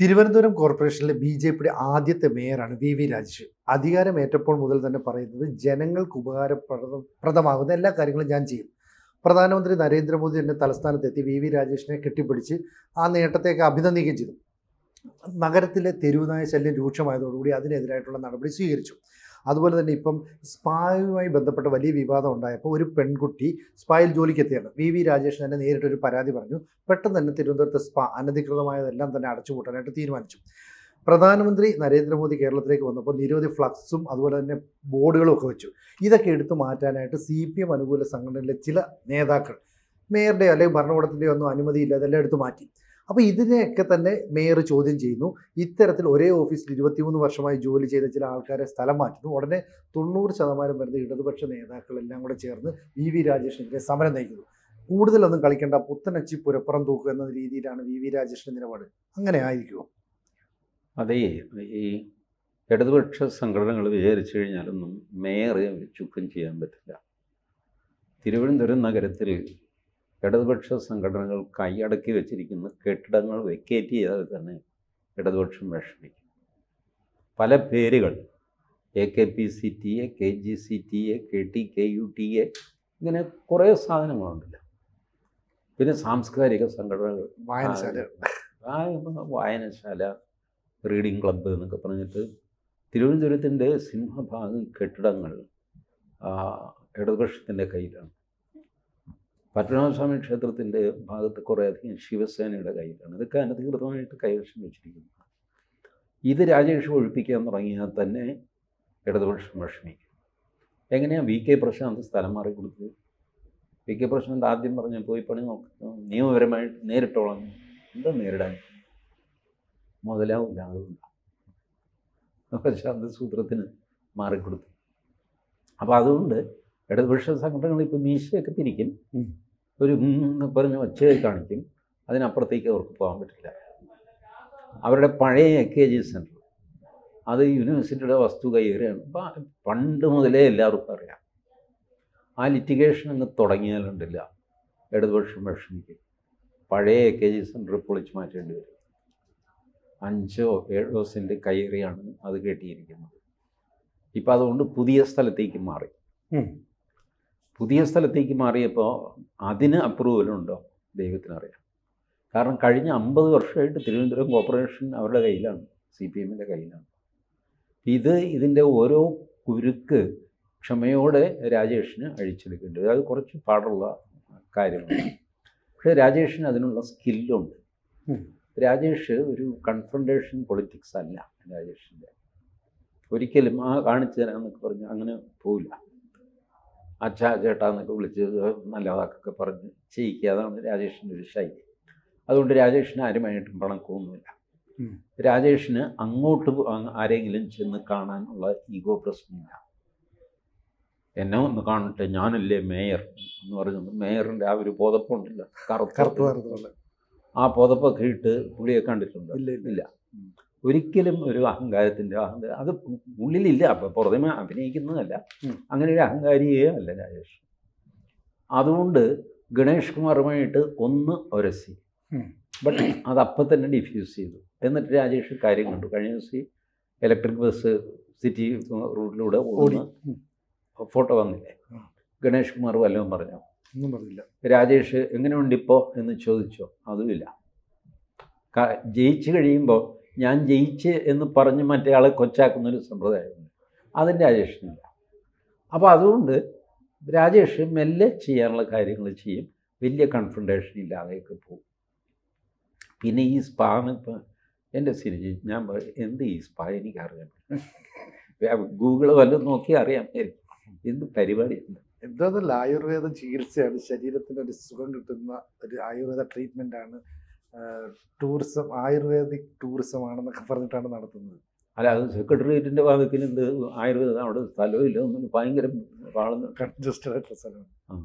തിരുവനന്തപുരം കോർപ്പറേഷനിലെ B J പിയുടെ ആദ്യത്തെ മേയറാണ് വി വി രാജേഷ്. അധികാരമേറ്റപ്പോൾ മുതൽ തന്നെ പറയുന്നത് ജനങ്ങൾക്ക് ഉപകാരപ്രദ പ്രദമാകുന്ന എല്ലാ കാര്യങ്ങളും ഞാൻ ചെയ്യും. പ്രധാനമന്ത്രി നരേന്ദ്രമോദി തന്നെ തലസ്ഥാനത്തെത്തി വി വി രാജേഷിനെ കെട്ടിപ്പിടിച്ച് ആ നേട്ടത്തേക്ക് അഭിനന്ദിക്കുകയും ചെയ്തു. നഗരത്തിലെ തെരുവുനായ ശല്യം രൂക്ഷമായതോടുകൂടി അതിനെതിരായിട്ടുള്ള നടപടി സ്വീകരിച്ചു. അതുപോലെ തന്നെ ഇപ്പം സ്പായുമായി ബന്ധപ്പെട്ട വലിയ വിവാദം ഉണ്ടായപ്പോൾ ഒരു പെൺകുട്ടി സ്പായിൽ ജോലിക്ക് എത്തിയാണ് വി വി രാജേഷ് തന്നെ നേരിട്ടൊരു പരാതി പറഞ്ഞു. പെട്ടെന്ന് തന്നെ തിരുവനന്തപുരത്തെ സ്പാ അനധികൃതമായതെല്ലാം തന്നെ അടച്ചുപൂട്ടാനായിട്ട് തീരുമാനിച്ചു. പ്രധാനമന്ത്രി നരേന്ദ്രമോദി കേരളത്തിലേക്ക് വന്നപ്പോൾ നിരവധി ഫ്ലക്സും അതുപോലെ തന്നെ ബോർഡുകളും ഒക്കെ വെച്ചു. ഇതൊക്കെ എടുത്തു മാറ്റാനായിട്ട് സി പി എം അനുകൂല സംഘടനയിലെ ചില നേതാക്കൾ മേയറുടെയോ അല്ലെങ്കിൽ ഭരണകൂടത്തിന്റെയോ ഒന്നും അനുമതിയില്ല അതെല്ലാം എടുത്തു മാറ്റി. അപ്പോൾ ഇതിനെയൊക്കെ തന്നെ മേയർ ചോദ്യം ചെയ്യുന്നു. ഇത്തരത്തിൽ ഒരേ ഓഫീസിൽ ഇരുപത്തിമൂന്ന് വർഷമായി ജോലി ചെയ്ത ചില ആൾക്കാരെ സ്ഥലം മാറ്റുന്നു. ഉടനെ തൊണ്ണൂറ് ശതമാനം വരുന്ന ഇടതുപക്ഷ നേതാക്കളെല്ലാം കൂടെ ചേർന്ന് വി വി രാജേഷിനെതിരെ സമരം നയിക്കുന്നു. കൂടുതലൊന്നും കളിക്കേണ്ട പുത്തനച്ചി പുരപ്പുറം തൂക്കുക എന്ന രീതിയിലാണ് വി വി രാജേഷിന്റെ നിലപാട്. അങ്ങനെ ആയിരിക്കുമോ അതേ ഈ ഇടതുപക്ഷ സംഘടനകൾ വിചാരിച്ചു കഴിഞ്ഞാലൊന്നും മേയറെ ചുക്കം ചെയ്യാൻ പറ്റില്ല. തിരുവനന്തപുരം നഗരത്തിൽ ഇടതുപക്ഷ സംഘടനകൾ കൈയടക്കി വെച്ചിരിക്കുന്ന. കെട്ടിടങ്ങൾ വെക്കേറ്റ് ചെയ്താൽ തന്നെ ഇടതുപക്ഷം വിഷമിക്കും. പല പേരുകൾ A K P C T A K G C T A K T K U T A ഇങ്ങനെ കുറേ സാധനങ്ങളുണ്ടല്ലോ. പിന്നെ സാംസ്കാരിക സംഘടനകൾ. വായനശാല. വായനശാല റീഡിംഗ് ക്ലബ്ബ് എന്നൊക്കെ പറഞ്ഞിട്ട് തിരുവനന്തപുരത്തിന്റെ സിംഹഭാഗം കെട്ടിടങ്ങൾ ഇടതുപക്ഷത്തിന്റെ കയ്യിലാണ്. പത്മനാഭസ്വാമി ക്ഷേത്രത്തിന്റെ ഭാഗത്ത് കുറേയധികം ശിവസേനയുടെ കയ്യിലാണ് ഇതൊക്കെ അനധികൃതമായിട്ട് കൈവശം വെച്ചിരിക്കുന്നു. ഇത് രാജേഷ് ഒഴിപ്പിക്കാൻ തുടങ്ങിയാൽ തന്നെ ഇടതുപക്ഷം വിഷമിക്കും. എങ്ങനെയാണ് വി കെ പ്രശാന്ത് സ്ഥലം മാറി കൊടുത്തത്? വി കെ പ്രശാന്ത് ആദ്യം പറഞ്ഞു പോയി പണി നോക്കുക നിയമപരമായിട്ട് നേരിട്ടോളാം. എന്താ നേരിടാൻ? മുതലാവില്ല അതുകൊണ്ടാണ് പ്രശാന്ത് സൂത്രത്തിന് മാറിക്കൊടുത്തു. അപ്പോൾ അതുകൊണ്ട് ഇടതുപക്ഷ സംഘടനകൾ ഇപ്പോൾ മീശയൊക്കെ പിരിക്കും ഉം. ഒരു പറഞ്ഞ് ഒച്ചയായി കാണിക്കും. അതിനപ്പുറത്തേക്ക് അവർക്ക് പോകാൻ പറ്റില്ല. അവരുടെ പഴയ എ കെ ജി സെന്റർ. അത് യൂണിവേഴ്സിറ്റിയുടെ വസ്തു കൈകാര്യമാണ് പണ്ട് മുതലേ എല്ലാവർക്കും അറിയാം. ആ ലിറ്റിഗേഷൻ അങ്ങ് തുടങ്ങിയാലുണ്ടില്ല. ഇടതുപക്ഷം വിഷമിക്കും. പഴയ എ കെ ജി സെന്റർ പൊളിച്ച് മാറ്റേണ്ടി വരും. അഞ്ചോ ഏഴോ സെന്റ് കയറിയാണ് അത് കെട്ടിയിരിക്കുന്നത്. ഇപ്പം അതുകൊണ്ട് പുതിയ സ്ഥലത്തേക്ക് മാറി. പുതിയ സ്ഥലത്തേക്ക് മാറിയപ്പോൾ അതിന് അപ്രൂവലുണ്ടോ ദൈവത്തിനറിയാം. കാരണം കഴിഞ്ഞ അമ്പത് വർഷമായിട്ട് തിരുവനന്തപുരം കോർപ്പറേഷൻ അവരുടെ കയ്യിലാണ് സി പി എമ്മിന്റെ കയ്യിലാണ്. ഇത് ഇതിന്റെ ഓരോ കുരുക്ക് ക്ഷമയോടെ രാജേഷിന് അഴിച്ചെടുക്കേണ്ടി വരും. അത് കുറച്ച് പാടുള്ള കാര്യമാണ്. പക്ഷേ രാജേഷിന് അതിനുള്ള സ്കില്ലുണ്ട്. രാജേഷ് ഒരു കൺഫ്രണ്ടേഷൻ പൊളിറ്റിക്സ് അല്ല രാജേഷിന്റെ ഒരിക്കലും ആ കാണിച്ചു തരാമെന്നൊക്കെ പറഞ്ഞ് അങ്ങനെ പോവില്ല. അച്ഛാ ചേട്ടാ എന്നൊക്കെ വിളിച്ച് നല്ല വാക്കൊക്കെ പറഞ്ഞ് ചെയ്യിക്കുക. അതാണ് രാജേഷിന്റെ ഒരു ശൈലി. അതുകൊണ്ട് രാജേഷിന് ആരുമായിട്ടും പണക്കമൊന്നുമില്ല. രാജേഷിന് അങ്ങോട്ട് ആരെങ്കിലും ചെന്ന് കാണാനുള്ള ഈഗോ പ്രശ്നമില്ല. എന്നെ ഒന്ന് കാണട്ടെ ഞാനല്ലേ മേയർ എന്ന് പറഞ്ഞത് മേയറിന്റെ ആ ഒരു ബോധപ്പുണ്ടല്ലോ കറുത്ത് ആ ബോധപ്പൊക്കെ ഇട്ട് പുള്ളിയെ കണ്ടിട്ടുണ്ടോ? ഇല്ല ഒരിക്കലും ഒരു അഹങ്കാരത്തിന്റെ അഹങ്കാരം അത് ഉള്ളിലില്ല. അപ്പം പുറമേ അഭിനയിക്കുന്നതല്ല. അങ്ങനെ ഒരു അഹങ്കാരിയേ അല്ല രാജേഷ്. അതുകൊണ്ട് ഗണേഷ് കുമാറുമായിട്ട് ഒന്ന് ഒരസി. ബട്ട് അത് അപ്പം തന്നെ ഡിഫ്യൂസ് ചെയ്തു. എന്നിട്ട് രാജേഷ് കാര്യം കണ്ടു. കഴിഞ്ഞ ദിവസം ഇലക്ട്രിക് ബസ് സിറ്റി റൂട്ടിലൂടെ ഓടി. ഫോട്ടോ വന്നില്ലേ. ഗണേഷ് കുമാർ വല്ലതും പറഞ്ഞോ? ഒന്നും പറഞ്ഞില്ല. രാജേഷ് എങ്ങനെയുണ്ട് ഇപ്പോൾ എന്ന് ചോദിച്ചോ? അതുമില്ല. ജയിച്ചു കഴിയുമ്പോൾ ഞാൻ ജയിച്ച് എന്ന് പറഞ്ഞ് മറ്റേ ആളെ കൊച്ചാക്കുന്ന ഒരു സമ്പ്രദായമുണ്ട്. അതും രാജേഷിനില്ല അപ്പോൾ അതുകൊണ്ട് രാജേഷ് മെല്ലെ ചെയ്യാനുള്ള കാര്യങ്ങൾ ചെയ്യും. വലിയ കൺഫ്രണ്ടേഷൻ ഇല്ലാതെയൊക്കെ പോകും. പിന്നെ ഈ സ്പാന്ന് ഇപ്പം എന്റെ സിനിമ ഞാൻ എന്ത് ഈ സ്പാ എനിക്കറിയാം ഗൂഗിൾ വല്ലതും നോക്കി അറിയാം എന്ത് പരിപാടി? ഉണ്ട് എന്താന്നല്ല ആയുർവേദ ചികിത്സയാണ് ശരീരത്തിന് ഒരു സുഖം കിട്ടുന്ന ഒരു ആയുർവേദ ട്രീറ്റ്മെന്റ് ആണ്. ടൂറിസം ആയുർവേദിക് ടൂറിസം ആണെന്നൊക്കെ പറഞ്ഞിട്ടാണ് നടത്തുന്നത്. അല്ല അത് സെക്രട്ടേറിയറ്റിന്റെ ഭാഗത്തിന് എന്ത് ആയുർവേദം അവിടെ സ്ഥലമില്ല ഒന്നും ഭയങ്കര വാളുന്നു കൺജസ്റ്റഡ് ആയിട്ടുള്ള സ്ഥലമാണ്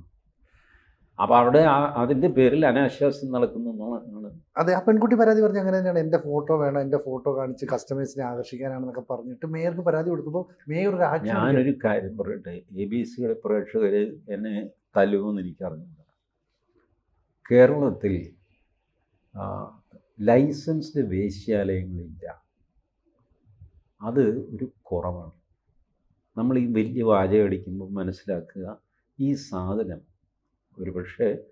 അപ്പോൾ അവിടെ അതിന്റെ അതിന്റെ പേരിൽ അനാശ്വാസം നടക്കുന്നു അതെ ആ പെൺകുട്ടി പരാതി പറഞ്ഞു അങ്ങനെ തന്നെയാണ്. എന്റെ ഫോട്ടോ വേണം എന്റെ ഫോട്ടോ കാണിച്ച് കസ്റ്റമേഴ്സിനെ ആകർഷിക്കാനാണെന്നൊക്കെ പറഞ്ഞിട്ട് മേയർക്ക് പരാതി കൊടുത്തപ്പോൾ മേയർ ഒരു ഞാനൊരു കാര്യം പറയട്ടെ. എ ബി സിയുടെ പ്രേക്ഷകർ എന്നെ തല്ലുമെന്ന് എനിക്കറിഞ്ഞില്ല കേരളത്തിൽ ലൈസൻസ്ഡ് വേശ്യാലയങ്ങളില്ല. അത് ഒരു കുറവാണ്. നമ്മൾ ഈ വലിയ വാചകം അടിക്കുമ്പോൾ മനസ്സിലാക്കുക ഈ സാധനം ഒരുപക്ഷെ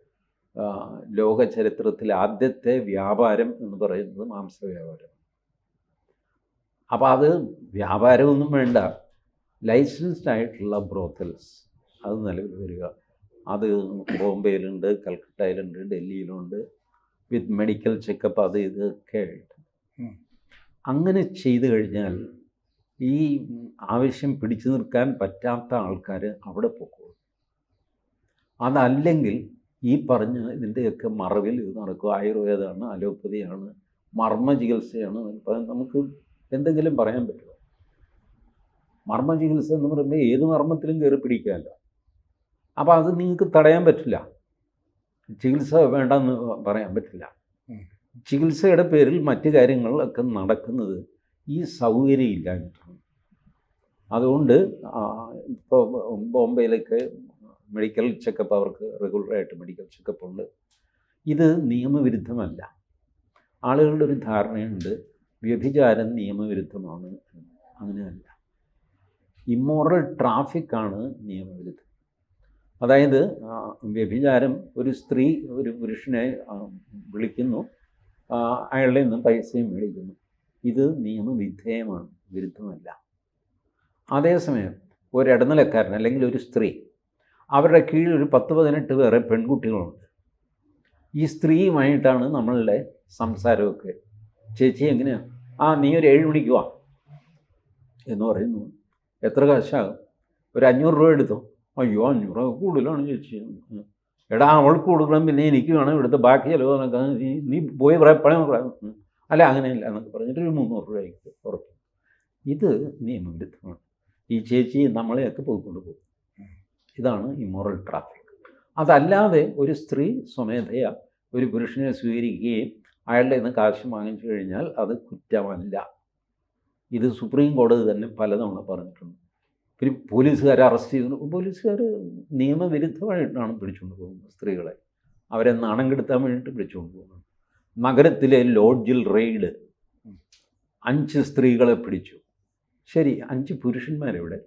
ലോക ചരിത്രത്തിൽ ആദ്യത്തെ വ്യാപാരം എന്ന് പറയുന്നത് മാംസ വ്യാപാരം അപ്പോൾ അത് വ്യാപാരമൊന്നും വേണ്ട. ലൈസൻസ്ഡ് ആയിട്ടുള്ള ബ്രോത്തൽസ് അത് നിലവിൽ വരിക. അത് ബോംബെയിലുണ്ട് കൽക്കട്ടയിലുണ്ട് ഡൽഹിയിലുണ്ട്. വിത്ത് മെഡിക്കൽ ചെക്കപ്പ് അത് ഇതൊക്കെ ആയിട്ട്. അങ്ങനെ ചെയ്തു കഴിഞ്ഞാൽ ഈ ആവശ്യം പിടിച്ചു നിൽക്കാൻ പറ്റാത്ത ആൾക്കാർ അവിടെ പോകും അതല്ലെങ്കിൽ ഈ പറഞ്ഞ ഇതിന്റെയൊക്കെ മറവിൽ ഇത് നടക്കും. ആയുർവേദമാണ് അലോപ്പതിയാണ് മർമ്മ ചികിത്സയാണ് നമുക്ക് എന്തെങ്കിലും പറയാൻ പറ്റുമോ? മർമ്മ ചികിത്സ എന്ന് പറയുമ്പോൾ ഏത് മർമ്മത്തിലും കയറി പിടിക്കാമല്ലോ. അപ്പോൾ അത് നിങ്ങൾക്ക് തടയാൻ പറ്റില്ല. ചികിത്സ വേണ്ടെന്ന് പറയാൻ പറ്റില്ല. ചികിത്സയുടെ പേരിൽ മറ്റു കാര്യങ്ങളൊക്കെ നടക്കുന്നത് ഈ സൗകര്യം ഇല്ലാഞ്ഞിട്ടാണ്. അതുകൊണ്ട് ഇപ്പോൾ ബോംബെയിലേക്ക് മെഡിക്കൽ ചെക്കപ്പ് അവർക്ക് റെഗുലറായിട്ട് മെഡിക്കൽ ചെക്കപ്പ് ഉണ്ട്. ഇത് നിയമവിരുദ്ധമല്ല. ആളുകളുടെ ഒരു ധാരണയുണ്ട് വ്യഭിചാരം നിയമവിരുദ്ധമാണ്. അങ്ങനെയല്ല. ഇമ്മോറൽ ട്രാഫിക്കാണ് നിയമവിരുദ്ധം. അതായത് വ്യഭിചാരം ഒരു സ്ത്രീ ഒരു പുരുഷനെ വിളിക്കുന്നു. അയാളുടെ നിന്ന് പൈസയും മേടിക്കുന്നു. ഇത് നിയമവിധേയമാണ് വിരുദ്ധമല്ല. അതേസമയം ഒരിടനിലക്കാരൻ അല്ലെങ്കിൽ ഒരു സ്ത്രീ അവരുടെ കീഴിൽ ഒരു പത്ത് പതിനെട്ട് പേരെ പെൺകുട്ടികളുണ്ട്. ഈ സ്ത്രീയുമായിട്ടാണ് നമ്മളുടെ സംസാരമൊക്കെ. ചേച്ചി എങ്ങനെയാ? ആ നീ ഒരു ഏഴ് മണിക്ക് വാ എന്ന് പറയുന്നു. എത്ര കാശാകും? ഒരു അഞ്ഞൂറ് രൂപ എടുത്തോ? അയ്യോ അഞ്ഞൂറ് കൂടുതലാണ് ചേച്ചി. എടാ അവൾ കൊടുക്കണം പിന്നെ എനിക്ക് വേണം ഇവിടുത്തെ ബാക്കി ചിലവ് നീ നീ പോയി പണം. അല്ല അങ്ങനെയല്ല എന്നൊക്കെ പറഞ്ഞിട്ട് ഒരു മുന്നൂറ് രൂപയ്ക്ക് ഉറപ്പ്. ഇത് നിയമവിരുദ്ധമാണ്. ഈ ചേച്ചി നമ്മളെയൊക്കെ പോയിക്കൊണ്ട് പോകും. ഇതാണ് ഇമ്മോറൽ ട്രാഫിക് അതല്ലാതെ ഒരു സ്ത്രീ സ്വമേധയാ ഒരു പുരുഷനെ സ്വീകരിക്കുകയും അയാളുടെ നിന്ന് കാശ് വാങ്ങിച്ചു കഴിഞ്ഞാൽ അത് കുറ്റമല്ല. ഇത് സുപ്രീം കോടതി തന്നെ പലതവണ പറഞ്ഞിട്ടുണ്ട്. പിന്നെ പോലീസുകാരെ അറസ്റ്റ് ചെയ്തു. പോലീസുകാർ നിയമവിരുദ്ധമായിട്ടാണ് പിടിച്ചുകൊണ്ട് പോകുന്നത് സ്ത്രീകളെ. അവരെ നാണം കെടുത്താൻ വേണ്ടിയിട്ട് പിടിച്ചുകൊണ്ട് പോകുന്നത്. നഗരത്തിലെ ലോഡ്ജിൽ റെയ്ഡ്. അഞ്ച് സ്ത്രീകളെ പിടിച്ചു. ശരി അഞ്ച് പുരുഷന്മാരെവിടെ.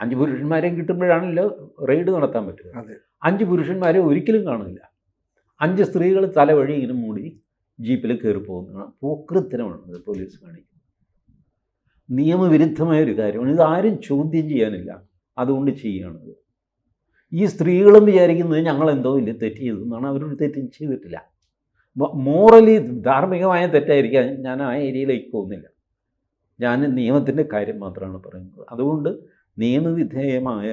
അഞ്ച് പുരുഷന്മാരെയും കിട്ടുമ്പോഴാണല്ലോ റെയ്ഡ് നടത്താൻ പറ്റുക. അഞ്ച് പുരുഷന്മാരെ ഒരിക്കലും കാണില്ല അഞ്ച് സ്ത്രീകൾ തലവഴി ഇങ്ങനെ മൂടി ജീപ്പിൽ കയറി പോകുന്നതാണ് പോക്കൃത്തരമാണ് പോലീസ് കാണിക്കുന്നത്. നിയമവിരുദ്ധമായ ഒരു കാര്യമാണ് ഇത് ആരും ചോദ്യം ചെയ്യാനില്ല. അതുകൊണ്ട് ചെയ്യുകയാണത്. ഈ സ്ത്രീകളും വിചാരിക്കുന്നത് ഞങ്ങൾ എന്തോ ഇല്ല തെറ്റ് ചെയ്തു എന്നാണ് അവരൊരു തെറ്റും ചെയ്തിട്ടില്ല. മോറലി ധാർമ്മികമായ തെറ്റായിരിക്കാം. ഞാൻ ആ ഏരിയയിലേക്ക് പോകുന്നില്ല. ഞാൻ നിയമത്തിന്റെ കാര്യം മാത്രമാണ് പറയുന്നത്. അതുകൊണ്ട് നിയമവിധേയമായ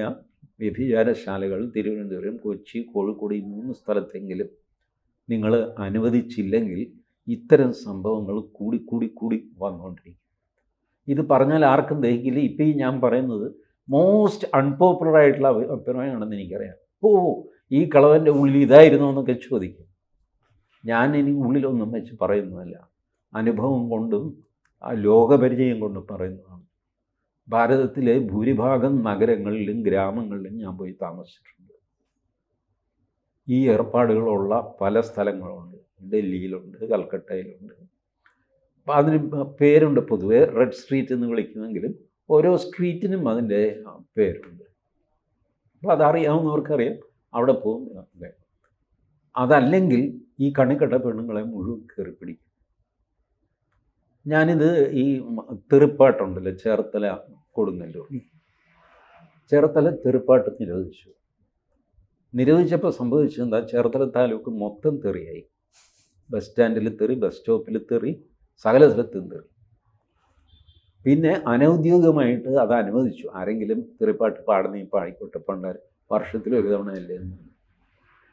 വ്യഭിചാരശാലകൾ തിരുവനന്തപുരം കൊച്ചി കോഴിക്കോട് ഈ മൂന്ന് സ്ഥലത്തെങ്കിലും നിങ്ങൾ അനുവദിച്ചില്ലെങ്കിൽ ഇത്തരം സംഭവങ്ങൾ കൂടി കൂടി കൂടി വന്നുകൊണ്ടിരിക്കും. ഇത് പറഞ്ഞാൽ ആർക്കും ദഹിക്കില്ല. ഇപ്പം ഈ ഞാൻ പറയുന്നത് മോസ്റ്റ് അൺപോപ്പുലർ ആയിട്ടുള്ള അഭി- അഭിപ്രായമാണെന്ന് എനിക്കറിയാം. ഓ ഈ കളവന്റെ ഉള്ളിൽ ഇതായിരുന്നു എന്നൊക്കെ ചോദിക്കും. ഞാൻ ഇനി ഉള്ളിലൊന്നും വെച്ച് പറയുന്നതല്ല. അനുഭവം കൊണ്ടും ആ ലോകപരിചയം കൊണ്ടും പറയുന്നതാണ്. ഭാരതത്തിലെ ഭൂരിഭാഗം നഗരങ്ങളിലും ഗ്രാമങ്ങളിലും ഞാൻ പോയി താമസിച്ചിട്ടുണ്ട്. ഈ ഏർപ്പാടുകളുള്ള പല സ്ഥലങ്ങളുണ്ട്. ഡൽഹിയിലുണ്ട് കൽക്കട്ടയിലുണ്ട്. അതിന് പേരുണ്ട് പൊതുവെ. റെഡ് സ്ട്രീറ്റ് എന്ന് വിളിക്കുമെങ്കിലും ഓരോ സ്ട്രീറ്റിനും അതിന്റെ പേരുണ്ട്. അപ്പോൾ അതറിയാവുന്നവർക്കറിയാം. അവിടെ പോകും. അതെ. അതല്ലെങ്കിൽ ഈ കണിക്കട്ട പെണ്ണുങ്ങളെ മുഴുവൻ കയറി പിടിക്കും. ഞാനിത് ഈ തെറുപ്പാട്ടുണ്ടല്ലോ? ചേർത്തല കൊടുങ്ങല്ലൂർ. ചേർത്തല തെറുപ്പാട്ട് നിരോധിച്ചു. നിരോധിച്ചപ്പോൾ സംഭവിച്ചെന്താ ചേർത്തല താലൂക്ക് മൊത്തം തെറിയായി. ബസ് സ്റ്റാൻഡിൽ തെറി ബസ് സ്റ്റോപ്പിൽ തെറി സകല സ്ഥലത്തും തെറി പിന്നെ അനൗദ്യോഗികമായിട്ട് അത് അനുവദിച്ചു. ആരെങ്കിലും തെറിപ്പാട്ട് പാടുന്ന ഈ പാടിക്കോട്ടെ പണ്ടാർ വർഷത്തിൽ ഒരു തവണ അല്ലേ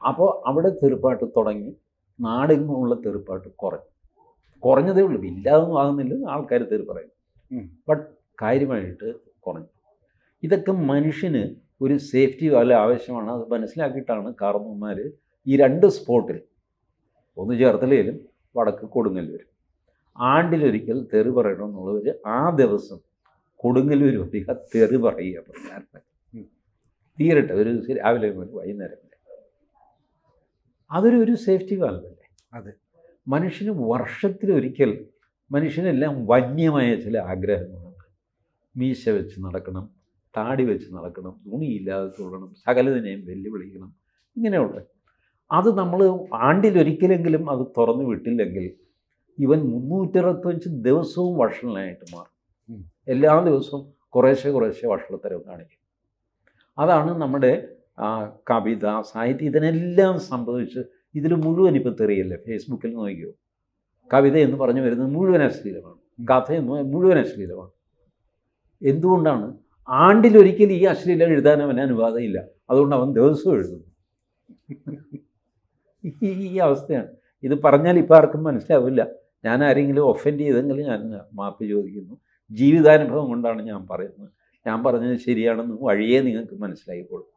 അപ്പോൾ അവിടെ തെറിപ്പാട്ട് തുടങ്ങി നാടെങ്ങുമുള്ള തെറിപ്പാട്ട് കുറഞ്ഞു. കുറഞ്ഞതേ ഉള്ളൂ. ഇല്ലാതൊന്നും ആകുന്നില്ല ആൾക്കാർ തെറി പറയും. ബട്ട് കാര്യമായിട്ട് കുറഞ്ഞു. ഇതൊക്കെ മനുഷ്യന് ഒരു സേഫ്റ്റി വല്ല ആവശ്യമാണ്. അത് മനസ്സിലാക്കിയിട്ടാണ് കാർന്നന്മാർ ഈ രണ്ട് സ്പോട്ടിൽ ഒന്ന് ചേർത്തലയിലും വടക്ക് കൊടുങ്ങല്ലൂരും. ആണ്ടിലൊരിക്കൽ തെറി പറയണം എന്നുള്ളവർ ആ ദിവസം കൊടുങ്ങല്ലൂർ വരിക തെറി പറയുക പ്രചാരണം. തീരട്ടെ ഒരു രാവിലെ മുതൽ വൈകുന്നേരം വരെ. അതൊരു ഒരു സേഫ്റ്റി വാൽവല്ലേ? അതെ. മനുഷ്യന് വർഷത്തിലൊരിക്കൽ മനുഷ്യനെല്ലാം വന്യമായ ചില ആഗ്രഹങ്ങളുണ്ട്. മീശ വെച്ച് നടക്കണം താടി വെച്ച് നടക്കണം തുണിയില്ലാതെ തൊഴണം സകലതിനെയും വെല്ലുവിളിക്കണം ഇങ്ങനെയുള്ള. അത് നമ്മൾ ആണ്ടിലൊരിക്കലെങ്കിലും അത് തുറന്നു വിട്ടില്ലെങ്കിൽ ഇവൻ മുന്നൂറ്ററുപത്തഞ്ച് ദിവസവും വഷളനായിട്ട് മാറും. എല്ലാ ദിവസവും കുറേശ്ശെ കുറേശ്ശെ വഷളത്തരവ് കാണിക്കും. അതാണ് നമ്മുടെ കവിത സാഹിത്യം ഇതിനെല്ലാം സംഭവിച്ച് ഇതിൽ മുഴുവൻ ഇപ്പം തെറിയല്ലേ? ഫേസ്ബുക്കിൽ നോക്കിയോ? കവിത എന്ന് പറഞ്ഞു വരുന്നത് മുഴുവൻ അശ്ലീലമാണ്. കഥ എന്ന് മുഴുവൻ അശ്ലീലമാണ്. എന്തുകൊണ്ടാണ് ആണ്ടിലൊരിക്കൽ ഈ അശ്ലീലം എഴുതാൻ അവന് അനുവാദമില്ല? അതുകൊണ്ട് അവൻ ദിവസവും എഴുതുന്നു ഈ ഈ അവസ്ഥയാണ്. ഇത് പറഞ്ഞാൽ ഇപ്പം ആർക്കും മനസ്സിലാവില്ല. ഞാൻ ആരെങ്കിലും ഒഫൻഡ് ചെയ്തെങ്കിൽ ഞാൻ മാപ്പ് ചോദിക്കുന്നു. ജീവിതാനുഭവം കൊണ്ടാണ് ഞാൻ പറയുന്നത്. ഞാൻ പറഞ്ഞത് ശരിയാണെന്ന് വഴിയേ നിങ്ങൾക്ക് മനസ്സിലായിക്കോളും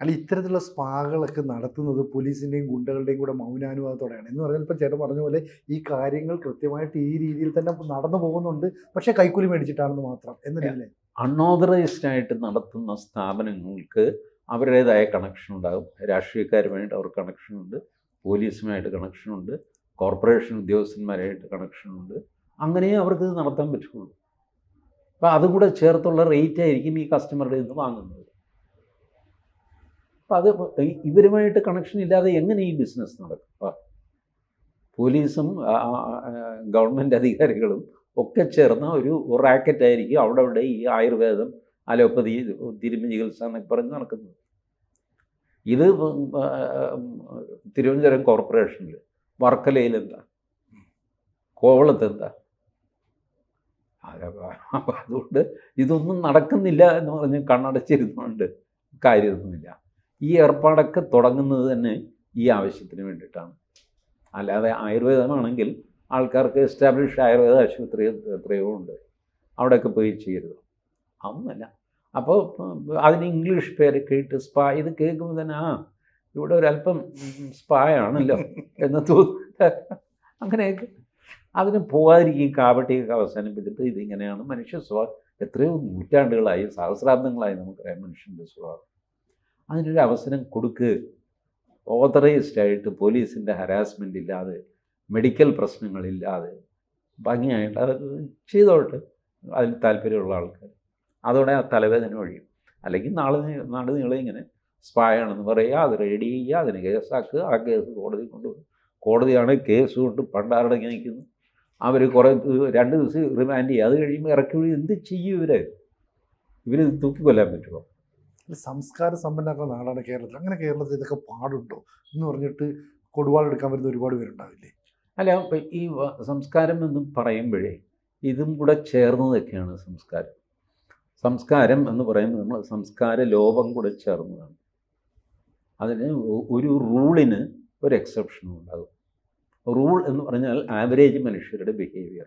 അല്ല ഇത്തരത്തിലുള്ള സ്പാകളൊക്കെ നടത്തുന്നത് പോലീസിന്റെയും ഗുണ്ടകളുടെയും കൂടെ മൗനാനുവാദത്തോടെയാണ്. എന്ന് പറഞ്ഞാൽ ഇപ്പം ചേട്ടൻ പറഞ്ഞ പോലെ ഈ കാര്യങ്ങൾ കൃത്യമായിട്ട് ഈ രീതിയിൽ തന്നെ നടന്നു പോകുന്നുണ്ട്. പക്ഷേ കൈക്കൂലി മേടിച്ചിട്ടാണെന്ന് മാത്രം. എന്നല്ലേ അൺഓതറൈസ്ഡ് ആയിട്ട് നടത്തുന്ന സ്ഥാപനങ്ങൾക്ക് അവരുടേതായ കണക്ഷൻ ഉണ്ടാകും. രാഷ്ട്രീയക്കാരുമായിട്ട് അവർ കണക്ഷനുണ്ട് പോലീസുമായിട്ട് കണക്ഷനുണ്ട് കോർപ്പറേഷൻ ഉദ്യോഗസ്ഥന്മാരായിട്ട് കണക്ഷനുണ്ട് അങ്ങനെ അവർക്ക് നടത്താൻ പറ്റുള്ളൂ. അപ്പോൾ അതും കൂടെ ചേർത്തുള്ള റേറ്റ് ആയിരിക്കും ഈ കസ്റ്റമറുടെ നിന്ന് വാങ്ങുന്നത്. അപ്പം അത് ഇവരുമായിട്ട് കണക്ഷൻ ഇല്ലാതെ എങ്ങനെ ഈ ബിസിനസ് നടക്കും? പോലീസും ഗവൺമെന്റ് അധികാരികളും ഒക്കെ ചേർന്ന ഒരു റാക്കറ്റായിരിക്കും അവിടെ അവിടെ ഈ ആയുർവേദം അലോപ്പതി തിരുമി ചികിത്സ എന്നൊക്കെ പറഞ്ഞ് നടക്കുന്നത്. ഇത് തിരുവനന്തപുരം കോർപ്പറേഷനിൽ വർക്കലയിൽ എന്താ കോവളത്ത് എന്താ അപ്പൊ അതുകൊണ്ട് ഇതൊന്നും നടക്കുന്നില്ല എന്ന് പറഞ്ഞ് കണ്ണടച്ചിരുന്നുകൊണ്ട് കാര്യമൊന്നുമില്ല. ഈ ഏർപ്പാടൊക്കെ തുടങ്ങുന്നത് തന്നെ ഈ ആവശ്യത്തിന് വേണ്ടിയിട്ടാണ്. അല്ലാതെ ആയുർവേദമാണെങ്കിൽ ആൾക്കാർക്ക് എസ്റ്റാബ്ലിഷ് ആയുർവേദ ആശുപത്രി എത്രയോ ഉണ്ട്. അവിടെയൊക്കെ പോയി ചെയ്യരുത് അതൊന്നുമല്ല. അപ്പോൾ അതിന് ഇംഗ്ലീഷ് പേര് ഇട്ട് സ്പാ ഇത് കേൾക്കുമ്പോൾ തന്നെ ആ ഇവിടെ ഒരല്പം സ്പായാണല്ലോ എന്ന് തോന്നുന്നു അങ്ങനെയൊക്കെ. അതിന് പോകാതിരിക്കും കാപട്ടിയൊക്കെ അവസാനിപ്പിച്ചിട്ട് ഇതിങ്ങനെയാണ് മനുഷ്യ സ്വഭാവം. എത്രയോ നൂറ്റാണ്ടുകളായി സഹസ്രാബ്ദങ്ങളായി നമുക്കറിയാം മനുഷ്യന്റെ സ്വഭാവം. അതിനൊരു അവസരം കൊടുക്ക്. ഓതറൈസ്ഡ് ആയിട്ട് പോലീസിന്റെ ഹരാസ്മെന്റ് ഇല്ലാതെ മെഡിക്കൽ പ്രശ്നങ്ങളില്ലാതെ ഭംഗിയായിട്ട് അത് ചെയ്തോട്ടെ. അതിൽ താല്പര്യമുള്ള ആൾക്കാർ. അതോടെ ആ തലവേദന ഒഴിയും. അല്ലെങ്കിൽ നാളെ നാട് നീളെ ഇങ്ങനെ സ്പായാണെന്ന് പറയുക അത് റെഡി ചെയ്യുക അതിന് കേസാക്കുക ആ കേസ് കോടതി കൊണ്ടുപോകും കോടതിയാണ് കേസ് കൊണ്ട് പണ്ടാരടങ്ങി നിൽക്കുന്നു. അവർ കുറേ രണ്ട് ദിവസം റിമാൻഡ് ചെയ്യുക. അത് കഴിയുമ്പോൾ ഇറക്കി വിളി എന്ത് ചെയ്യും ഇവർ ഇവർ തൂക്കിക്കൊല്ലാൻ പറ്റുമോ? സംസ്കാര സമ്പന്നമാക്കുന്ന നാടാണ് കേരളത്തിൽ. അങ്ങനെ കേരളത്തിൽ ഇതൊക്കെ പാടുണ്ടോ എന്ന് പറഞ്ഞിട്ട് കൊടുവാളെടുക്കാൻ വരുന്ന ഒരുപാട് പേരുണ്ടാവില്ലേ? അല്ല ഈ സംസ്കാരം എന്ന് പറയുമ്പോഴേ ഇതും കൂടെ ചേർന്നതൊക്കെയാണ് സംസ്കാരം. സംസ്കാരം എന്ന് പറയുമ്പോൾ നമ്മൾ സംസ്കാര ലോപം കൂടെ ചേർന്നതാണ്. അതിന് ഒരു റൂളിന് ഒരു എക്സെപ്ഷനും ഉണ്ടാകും. റൂൾ എന്ന് പറഞ്ഞാൽ ആവറേജ് മനുഷ്യരുടെ ബിഹേവിയർ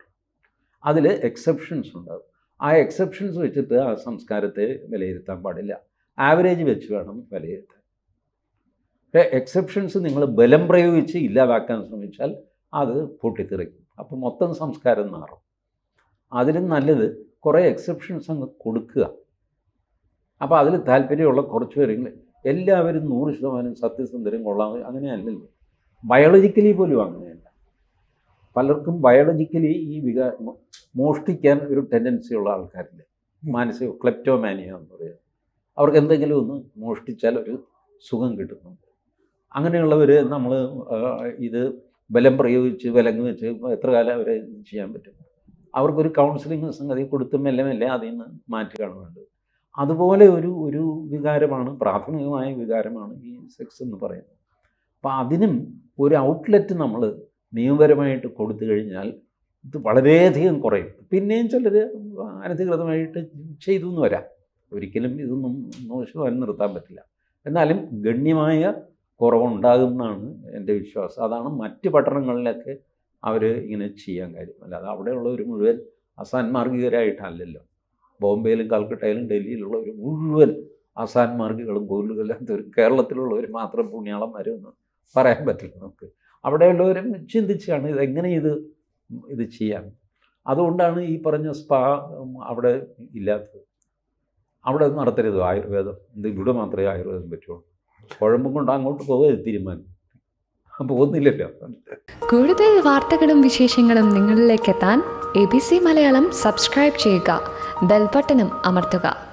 അതിൽ എക്സെപ്ഷൻസ് ഉണ്ടാകും. ആ എക്സെപ്ഷൻസ് വെച്ചിട്ട് ആ സംസ്കാരത്തെ വിലയിരുത്താൻ പാടില്ല. ആവറേജ് വെച്ച് വേണം വിലയിരുത്താൻ. എക്സെപ്ഷൻസ് നിങ്ങൾ ബലം പ്രയോഗിച്ച് ഇല്ലാതാക്കാൻ ശ്രമിച്ചാൽ അത് പൊട്ടിത്തെറിക്കും. അപ്പോൾ മൊത്തം സംസ്കാരം മാറും അതിലും നല്ലത് കുറേ എക്സെപ്ഷൻസ് അങ്ങ് കൊടുക്കുക. അപ്പോൾ അതിൽ താല്പര്യമുള്ള കുറച്ച് പേരെങ്കിലും എല്ലാവരും നൂറ് ശതമാനം സത്യസന്ധരും കൊള്ളാം അങ്ങനെയല്ലല്ലോ ബയോളജിക്കലി പോലും അങ്ങനെയല്ല. പലർക്കും ബയോളജിക്കലി ഈ വികാ മോഷ്ടിക്കാൻ ഒരു ടെൻഡൻസി ഉള്ള ആൾക്കാരില്ല? മാനസിക ക്ലെപ്റ്റോമാനിയ എന്ന് പറയുന്നത് അവർക്ക് എന്തെങ്കിലും ഒന്ന് മോഷ്ടിച്ചാൽ ഒരു സുഖം കിട്ടുന്നുണ്ട് അങ്ങനെയുള്ളവർ നമ്മൾ ഇത് ബലം പ്രയോഗിച്ച് വിലങ്ങ് വെച്ച് എത്ര കാലം അവരെ ചെയ്യാൻ പറ്റും? അവർക്കൊരു കൗൺസിലിംഗ് സംഗതി കൊടുത്തും മെല്ലെ മെല്ലെ അതിൽ നിന്ന് മാറ്റി വേണ്ടത് അതുപോലെ ഒരു ഒരു വികാരമാണ് പ്രാഥമികമായ വികാരമാണ് ഈ സെക്സ് എന്ന് പറയുന്നത്. അപ്പോൾ അതിനും ഒരു ഔട്ട്ലെറ്റ് നമ്മൾ നിയമപരമായിട്ട് കൊടുത്തു കഴിഞ്ഞാൽ ഇത് വളരെയധികം കുറയും. പിന്നെയും ചിലർ അനധികൃതമായിട്ട് ചെയ്തു എന്ന് വരാം. ഒരിക്കലും ഇതൊന്നും മോശമായി നിർത്താൻ പറ്റില്ല. എന്നാലും ഗണ്യമായ കുറവുണ്ടാകുമെന്നാണ് എന്റെ വിശ്വാസം. അതാണ് മറ്റ് പട്ടണങ്ങളിലൊക്കെ അവർ ഇങ്ങനെ ചെയ്യാൻ കാര്യം. അല്ലാതെ അവിടെയുള്ളവർ മുഴുവൻ അസാൻമാർഗികരായിട്ടല്ലല്ലോ. ബോംബെയിലും കൽക്കട്ടയിലും ഡൽഹിയിലുള്ളവർ മുഴുവൻ അസാൻമാർഗികളും കോലുകളില്ലാത്തവരും കേരളത്തിലുള്ളവർ മാത്രം പുണ്യാളന്മാരെന്ന് പറയാൻ പറ്റില്ല നമുക്ക്. അവിടെയുള്ളവരും ചിന്തിച്ചാണ് ഇതെങ്ങനെ ഇത് ഇത് ചെയ്യാൻ അതുകൊണ്ടാണ് ഈ പറഞ്ഞ സ്പാ അവിടെ ഇല്ലാത്തത്. അവിടെ നടത്തരുത് ആയുർവേദം. ഇത് ഇവിടെ മാത്രമേ ആയുർവേദം പറ്റുള്ളൂ. കുഴമ്പും കൊണ്ട് അങ്ങോട്ട് പോകരുത് തീരുമാനം. പോകുന്നില്ലല്ലോ. കൂടുതൽ വാർത്തകളും വിശേഷങ്ങളും നിങ്ങളിലേക്ക് എത്താൻ A B C Malayalam subscribe ചെയ്യുക. ബെൽബട്ടനും അമർത്തുക.